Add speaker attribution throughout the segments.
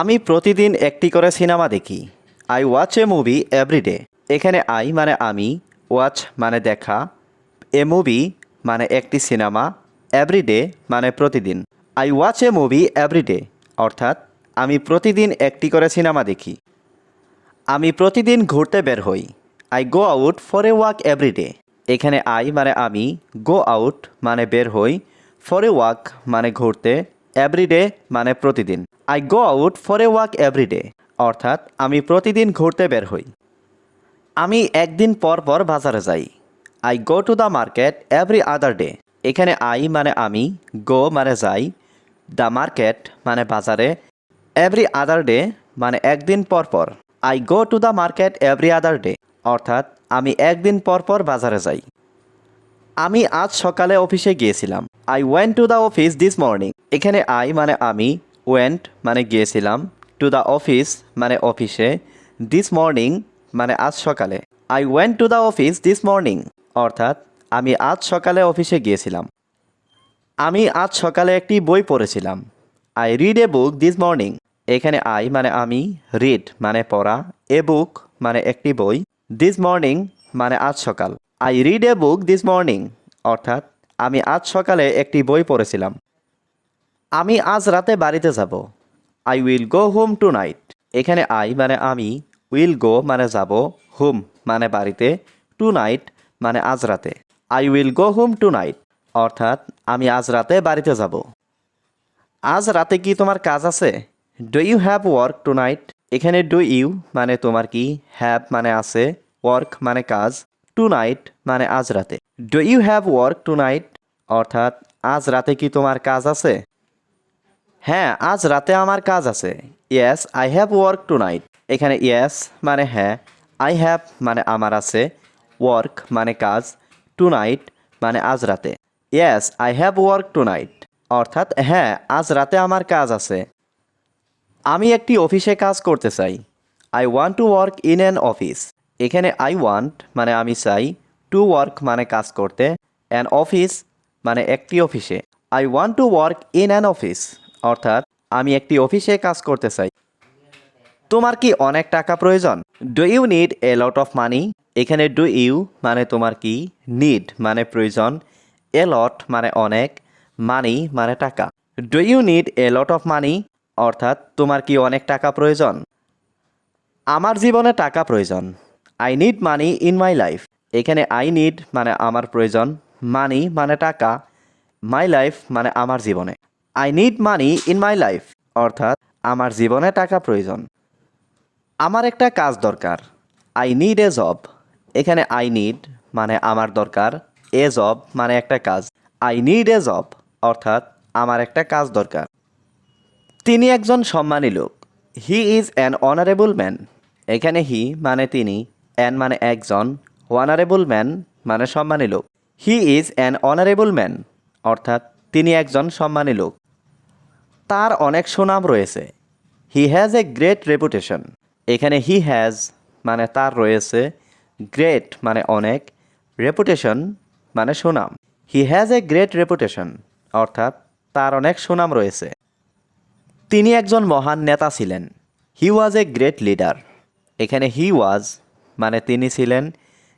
Speaker 1: আমি প্রতিদিন একটি করে সিনেমা দেখি। I watch a movie everyday এখানে আই মানে আমি ওয়াচ মানে দেখা এ মুভি মানে একটি সিনেমা এভরিডে মানে প্রতিদিন। I watch a movie everyday অর্থাৎ, আমি প্রতিদিন একটি করে সিনেমা দেখি। আমি প্রতিদিন ঘুরতে বের হই। I go out for a walk everyday এখানে আই মানে আমি গো আউট মানে বের হই ফর এ ওয়াক মানে ঘুরতে এভরিডে মানে প্রতিদিন। I go out for a walk everyday অর্থাৎ আমি প্রতিদিন ঘুরতে বের হই। আমি একদিন পর পর বাজারে যাই। I go to the market every other day এখানে আই মানে আমি গো মানে যাই। দ্য মার্কেট মানে বাজারে। এভরি আদার ডে মানে একদিন পর পর। I go to the market every other day অর্থাৎ আমি একদিন পর পর বাজারে যাই। আমি আজ সকালে অফিসে গিয়েছিলাম। I went to the office this morning এখানে আই মানে আমি ওয়েন্ট মানে গিয়েছিলাম। টু দ্য অফিস মানে অফিসে। দিস মর্নিং মানে আজ সকালে। I went to the office this morning অর্থাৎ, আমি আজ সকালে অফিসে গিয়েছিলাম। আমি আজ সকালে একটি বই পড়েছিলাম। I read a book this morning এখানে আই মানে আমি রিড মানে পড়া। এ বুক মানে একটি বই। দিস মর্নিং মানে আজ সকাল। I read a book this morning অর্থাৎ, আমি আজ সকালে একটি বই পড়েছিলাম। আমি আজ রাতে বাড়িতে যাব। I will go home tonight এখানে আই মানে আমি উইল গো মানে যাব হোম মানে বাড়িতে টু নাইট মানে আজ রাতে। I will go home tonight অর্থাৎ, আমি আজ রাতে বাড়িতে যাব। আজ রাতে কি তোমার কাজ আছে? Do you have work tonight এখানে ডু ইউ মানে তোমার কি? হ্যাভ মানে আছে ওয়ার্ক মানে কাজ টু নাইট মানে আজ রাতে। Do you have work tonight অর্থাৎ, আজ রাতে কি তোমার কাজ আছে? হ্যাঁ আজ রাতে আমার কাজ আছে। Yes I have work tonight এখানে ইয়েস মানে হ্যাঁ আই হ্যাভ মানে আমার আছে। ওয়ার্ক মানে কাজ। টু নাইট মানে আজ রাতে। Yes I have work tonight অর্থাৎ হ্যাঁ আজ রাতে আমার কাজ আছে। আমি একটি অফিসে কাজ করতে চাই। I want to work in an office এখানে আই ওয়ান্ট মানে আমি চাই। টু ওয়ার্ক মানে কাজ করতে অ্যান অফিস মানে একটি অফিসে। I want to work in an office অর্থাৎ আমি একটি অফিসে কাজ করতে চাই। তোমার কি অনেক টাকা প্রয়োজন? Do you need a lot of money এখানে ডু ইউ মানে তোমার কি? নিড মানে প্রয়োজন। এ লট মানে অনেক। মানি মানে টাকা। Do you need a lot of money অর্থাৎ তোমার কি অনেক টাকা প্রয়োজন? আমার জীবনে টাকা প্রয়োজন। I need money in my life এখানে আই নিড মানে আমার প্রয়োজন মানি মানে টাকা মাই লাইফ মানে আমার জীবনে। I need money in my life অর্থাৎ আমার জীবনে টাকা প্রয়োজন। আমার একটা কাজ দরকার আই নিড এ জব এখানে আই নিড মানে আমার দরকার এ জব মানে একটা কাজ। আই নিড এ জব অর্থাৎ আমার একটা কাজ দরকার। তিনি একজন সম্মানী লোক। He is an honourable man এখানে হি মানে তিনি অ্যান মানে একজন। অনারেবল ম্যান মানে সম্মানী লোক। He is an honourable man অর্থাৎ তিনি একজন সম্মানী লোক। তার অনেক সুনাম রয়েছে। He has a great reputation এখানে হি হ্যাজ মানে তার রয়েছে। গ্রেট মানে অনেক। রেপুটেশন মানে সুনাম। He has a great reputation অর্থাৎ তার অনেক সুনাম রয়েছে। তিনি একজন মহান নেতা ছিলেন। হি ওয়াজ এ গ্রেট লিডার এখানে হি ওয়াজ মানে তিনি ছিলেন।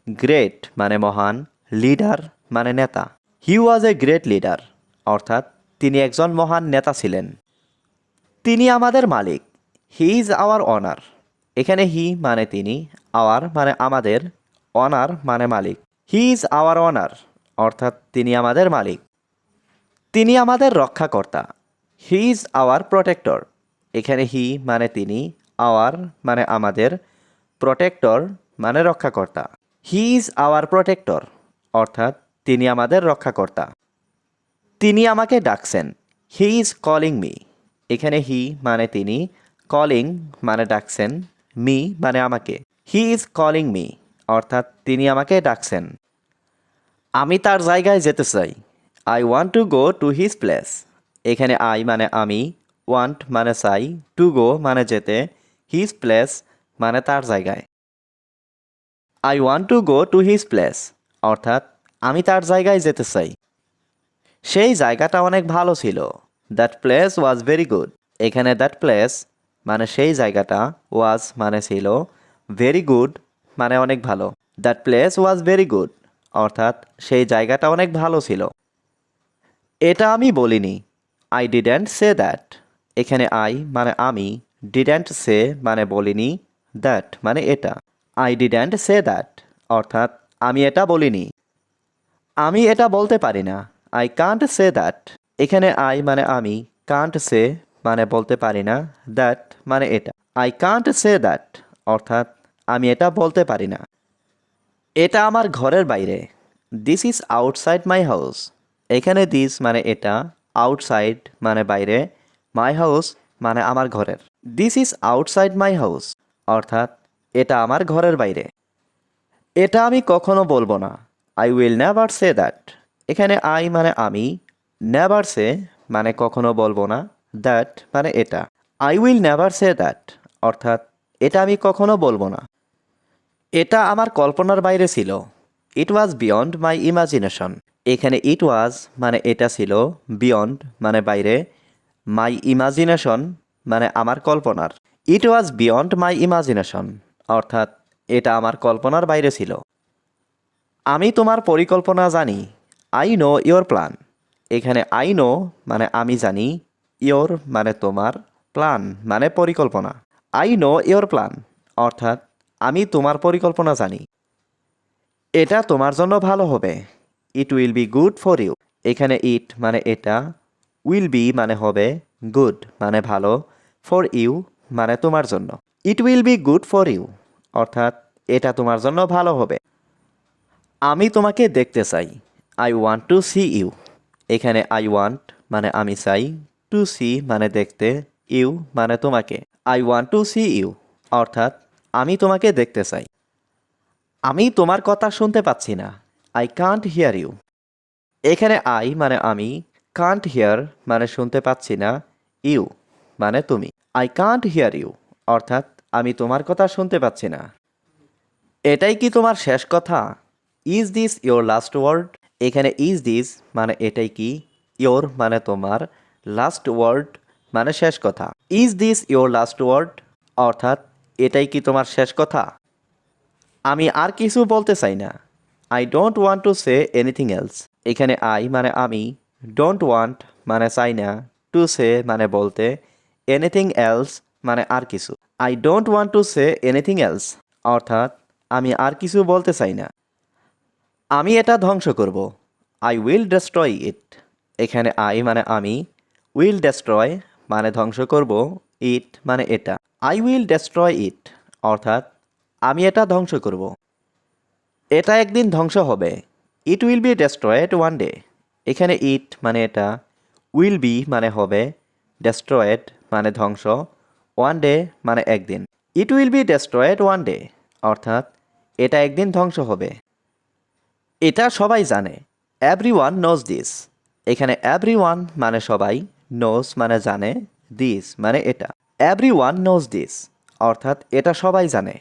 Speaker 1: গ্রেট মানে মহান লিডার মানে নেতা। হি ওয়াজ এ গ্রেট লিডার অর্থাৎ তিনি একজন মহান নেতা ছিলেন। তিনি আমাদের মালিক হি ইজ আওয়ার অনার এখানে হি মানে তিনি আওয়ার মানে আমাদের অনার মানে মালিক। হি ইজ আওয়ার অনার অর্থাৎ তিনি আমাদের মালিক। তিনি আমাদের রক্ষাকর্তা হি ইজ আওয়ার প্রোটেক্টর এখানে হি মানে তিনি আওয়ার মানে আমাদের প্রোটেক্টর মানে রক্ষাকর্তা। হি ইজ আওয়ার প্রোটেক্টর অর্থাৎ তিনি আমাদের রক্ষাকর্তা। তিনি আমাকে ডাকছেন। হি ইজ কলিং মি এখানে হি মানে তিনি কলিং মানে ডাকছেন মি মানে আমাকে। হি ইজ কলিং মি অর্থাৎ তিনি আমাকে ডাকছেন। আমি তার জায়গায় যেতে চাই। I want to go to his place এখানে আই মানে আমি ওয়ান্ট মানে চাই টু গো মানে যেতে হিজ প্লেস মানে তার জায়গায়। I want to go to his place অর্থাৎ, আমি তার জায়গায় যেতে চাই। সেই জায়গাটা অনেক ভালো ছিল। That place was very good এখানে দ্যাট প্লেস মানে সেই জায়গাটা ওয়াজ মানে ছিল ভেরি গুড মানে অনেক ভালো। That place was very good অর্থাৎ, সেই জায়গাটা অনেক ভালো ছিল। এটা আমি বলিনি। আই ডিডেন্ট সে দ্যাট এখানে আই মানে আমি ডিডেন্ট সে মানে বলিনি দ্যাট মানে এটা। আই ডিডেন্ট সে দ্যাট অর্থাৎ আমি এটা বলিনি। আমি এটা বলতে পারি না। আই কান্ট সে দ্যাট এখানে আই মানে আমি কান্ট সে মানে বলতে পারি না দ্যাট মানে এটা। আই কান্ট সে দ্যাট অর্থাৎ আমি এটা বলতে পারি না। এটা আমার ঘরের বাইরে। This is outside my house এখানে দিস মানে এটা আউটসাইড মানে বাইরে। মাই হাউস মানে আমার ঘরের। This is outside my house অর্থাৎ এটা আমার ঘরের বাইরে। এটা আমি কখনো বলব না। I will never say that এখানে আই মানে আমি নেভার সে মানে কখনো বলব না। দ্যাট মানে এটা। I will never say that অর্থাৎ, এটা আমি কখনো বলব না। এটা আমার কল্পনার বাইরে ছিল। ইট ওয়াজ বিয়ন্ড মাই ইমাজিনেশন এখানে ইট ওয়াজ মানে এটা ছিল বিয়ন্ড মানে বাইরে। মাই ইমাজিনেশন মানে আমার কল্পনার। ইট ওয়াজ বিয়ন্ড মাই ইমাজিনেশন অর্থাৎ এটা আমার কল্পনার বাইরে ছিল। আমি তোমার পরিকল্পনা জানি। আই নো ইয়োর প্ল্যান এখানে আই নো মানে আমি জানি। ইয়োর মানে তোমার প্ল্যান মানে পরিকল্পনা। আই নো ইয়োর প্ল্যান অর্থাৎ আমি তোমার পরিকল্পনা জানি। এটা তোমার জন্য ভালো হবে। It will be good for you এখানে ইট মানে এটা উইল বি মানে হবে গুড মানে ভালো ফর ইউ মানে তোমার জন্য। It will be good for you অর্থাৎ, এটা তোমার জন্য ভালো হবে। আমি তোমাকে দেখতে চাই। I want to see you এখানে আই ওয়ান্ট মানে আমি চাই। টু সি মানে দেখতে। ইউ মানে তোমাকে। I want to see you অর্থাৎ, আমি তোমাকে দেখতে চাই। আমি তোমার কথা শুনতে পাচ্ছি না। আই কান্ট হিয়ার ইউ এখানে আই মানে আমি। কান্ট হিয়ার মানে শুনতে পাচ্ছি না। ইউ মানে তুমি। আই কান্ট হিয়ার ইউ অর্থাৎ আমি তোমার কথা শুনতে পাচ্ছি না। এটাই কি তোমার শেষ কথা? Is this your last word এখানে ইজ দিস মানে এটাই কি? ইয়োর মানে তোমার লাস্ট ওয়ার্ড মানে শেষ কথা। Is this your last word অর্থাৎ এটাই কি তোমার শেষ কথা? আমি আর কিছু বলতে চাই না। I don't want to say anything else এখানে আই মানে আমি ডোন্ট ওয়ান্ট মানে চাই না। টু সে মানে বলতে এনিথিং এলস মানে আর কিছু। I don't want to say anything else অর্থাৎ, আমি আর কিছু বলতে চাই না। আমি এটা ধ্বংস করব। আই উইল ডেস্ট্রয় ইট এখানে আই মানে আমি। উইল ডেস্ট্রয় মানে ধ্বংস করব। ইট মানে এটা। আই উইল ডেস্ট্রয় ইট অর্থাৎ, আমি এটা ধ্বংস করব। এটা একদিন ধ্বংস হবে। It will be destroyed one day এখানে ইট মানে এটা। উইল বি মানে হবে। ডেস্ট্রয়েড মানে ধ্বংস। ওয়ান ডে মানে একদিন। It will be destroyed one day অর্থাৎ এটা একদিন ধ্বংস হবে। এটা সবাই জানে। এভরি ওয়ান নোজ দিস এখানে এভরি ওয়ান মানে সবাই নোজ মানে জানে দিস মানে এটা। এভরি ওয়ান নোজ দিস অর্থাৎ এটা সবাই জানে।